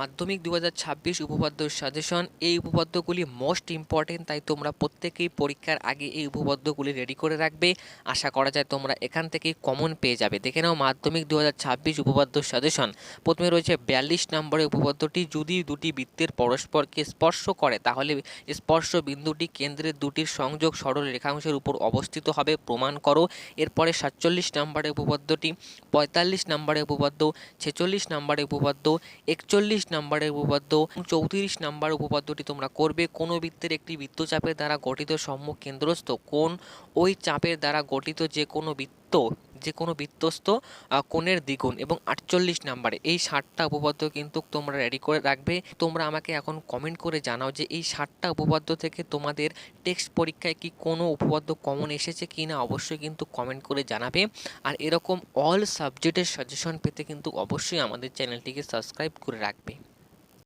মাধ্যমিক দু হাজার ছাব্বিশ উপপাদ্য সাজেশন। এই উপপাদ্যগুলি মোস্ট ইম্পর্টেন্ট তাই তোমরা প্রত্যেকেই পরীক্ষার আগে এই উপপাদ্যগুলি রেডি করে রাখবে। আশা করা যায় তোমরা এখান থেকেই কমন পেয়ে যাবে। দেখে নাও মাধ্যমিক দু হাজার ছাব্বিশ উপপাদ্য সাজেশন। প্রথমে রয়েছে বিয়াল্লিশ নম্বরের উপপাদ্যটি, যদি দুটি বৃত্তের পরস্পরকে স্পর্শ করে, তাহলে স্পর্শ বিন্দুটি কেন্দ্রের দুটির সংযোগ সরল রেখাংশের উপর অবস্থিত হবে। প্রমাণ করো। এরপরে সাতচল্লিশ নম্বরের উপপাদ্যটি, পঁয়তাল্লিশ নম্বরের উপপাদ্য, ছেচল্লিশ নম্বরের উপপাদ্য, একচল্লিশ নম্বরের উপপাদ্য চৌত্রিশ নম্বর উপপাদ্যটি তোমরা করবে। কোনো বৃত্তের একটি বৃত্তচাপের দ্বারা গঠিত সম্মুখ কেন্দ্রস্থ, কোণ ওই চাপের দ্বারা গঠিত যে কোনো বৃত্ত, যে কোনো বৃত্তস্থ কোণের দ্বিগুণ এবং আটচল্লিশ নম্বরে। এই ষাটটা উপপাদ্য কিন্তু তোমরা রেডি করে রাখবে। তোমরা আমাকে এখন কমেন্ট করে জানাও যে এই ষাটটা উপপাদ্য থেকে তোমাদের টেক্সট পরীক্ষায় কি কোনো উপপাদ্য কমন এসেছে কি না অবশ্যই কিন্তু কমেন্ট করে জানাবে। আর এরকম অল সাবজেক্টের সাজেশন পেতে কিন্তু অবশ্যই আমাদের চ্যানেলটিকে সাবস্ক্রাইব করে রাখবে।